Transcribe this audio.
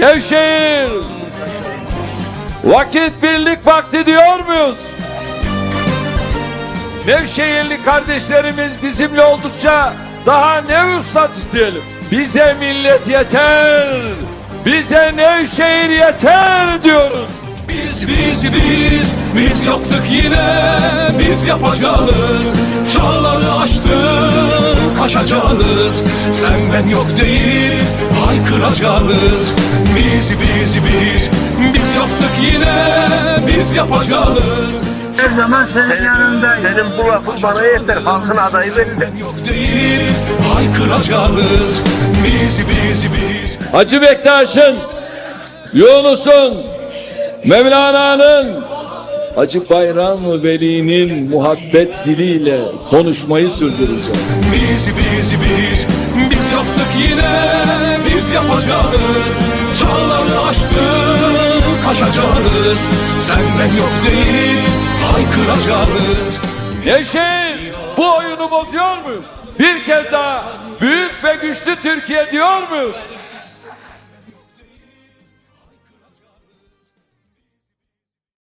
Nevşehir. Vakit birlik vakti diyor muyuz? Nevşehirli kardeşlerimiz bizimle oldukça daha ne üstad isteyelim? Bize millet yeter. Bize Nevşehir yeter diyoruz. Biz biz biz biz yaptık yine biz yapacağız Çağları aştık kaçacağız Sen ben yok değil haykıracağız Biz biz biz biz yaptık yine biz yapacağız Her zaman senin yanındayım. Senin bu lafın bana yeter. Halkın adayı belli. Ben yok değil haykıracağız Biz biz biz Hacı Bektaş'ın, Yunus'un, Mevlana'nın, Hacı Bayram Veli'nin muhabbet diliyle konuşmayı sürdüreceğiz. Biz biz biz biz yaptık yine biz yapacağız Çağları aştık kaçacağız Sen ben yok değil haykıracağız Nevşehir bu oyunu bozuyor muyuz? Bir kez daha büyük ve güçlü Türkiye diyor muyuz?